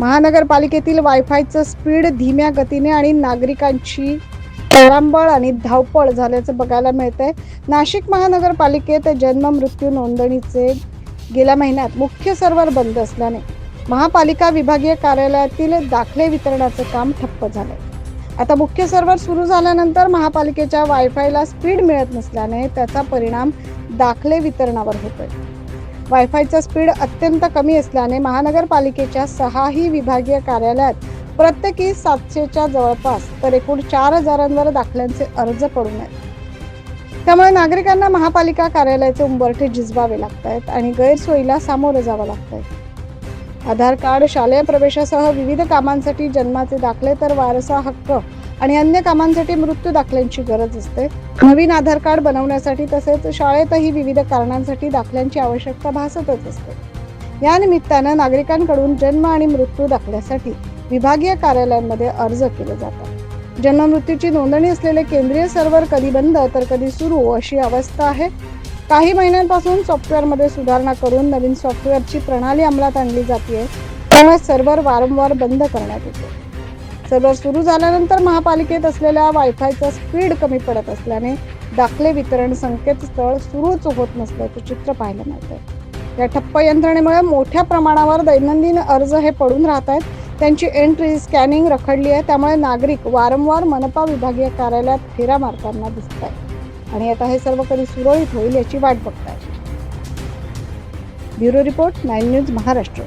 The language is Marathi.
महानगरपालिकेतील वायफायचं स्पीड धीम्या गतीने आणि नागरिकांची तारांबळ आणि धावपळ झाल्याचं बघायला मिळतंय. नाशिक महानगरपालिकेत जन्म मृत्यू नोंदणीचे गेल्या महिन्यात मुख्य सर्व्हर बंद असल्याने महापालिका विभागीय कार्यालयातील दाखले वितरणाचं काम ठप्प झालंय. आता मुख्य सर्व्हर सुरू झाल्यानंतर महापालिकेच्या वायफायला स्पीड मिळत नसल्याने त्याचा परिणाम दाखले वितरणावर होतोय. वायफायचा स्पीड अत्यंत कमी असल्याने महानगरपालिकेच्या सहाही विभागीय कार्यालयात प्रत्येकी सातशेच्या जवळपास तर एकूण चार हजारांवर दाखल्यांचे अर्ज पडून आहेत त्यामुळे नागरिकांना महापालिका कार्यालयाचे उंबरठे झिजवावे लागत आहेत आणि गैरसोयीला सामोरं जावं लागत आहे आधार कार्ड शालेय प्रवेशासह विविध कामांसाठी जन्माचे दाखले तर वारसा हक्क आणि अन्य कामांसाठी मृत्यू दाखल्यांची गरज असते. नवीन आधार कार्ड बनवण्यासाठी तसेच शाळेतही विविध कारणांसाठी दाखल्यांची आवश्यकता भासतच असते. या निमित्तानं नागरिकांकडून जन्म आणि मृत्यू दाखल्यासाठी विभागीय कार्यालयांमध्ये अर्ज केले जातात. जन्म मृत्यूची नोंदणी असलेले केंद्रीय सर्व्हर कधी बंद तर कधी सुरू अशी अवस्था आहे. काही महिन्यांपासून सॉफ्टवेअरमध्ये सुधारणा करून नवीन सॉफ्टवेअरची प्रणाली अंमलात आणली जाते. त्यामुळे सर्व्हर वारंवार बंद करण्यात येते. सर्व्हर सुरू झाल्यानंतर महापालिकेत असलेल्या वायफायचा स्पीड कमी पडत असल्याने दाखले वितरण संकेतस्थळ सुरूच होत नसल्याचं चित्र पाहायला मिळतं या ठप्प यंत्रणेमुळे मोठ्या प्रमाणावर दैनंदिन अर्ज हे पडून राहत आहेत. त्यांची एंट्री स्कॅनिंग रखडली आहे. त्यामुळे नागरिक वारंवार मनपा विभागीय कार्यालयात फेरा मारताना दिसत आहेत. आणि आता हे सर्व कधी सुरळीत होईल याची वाट बघत आहे bureau report nine news Maharashtra.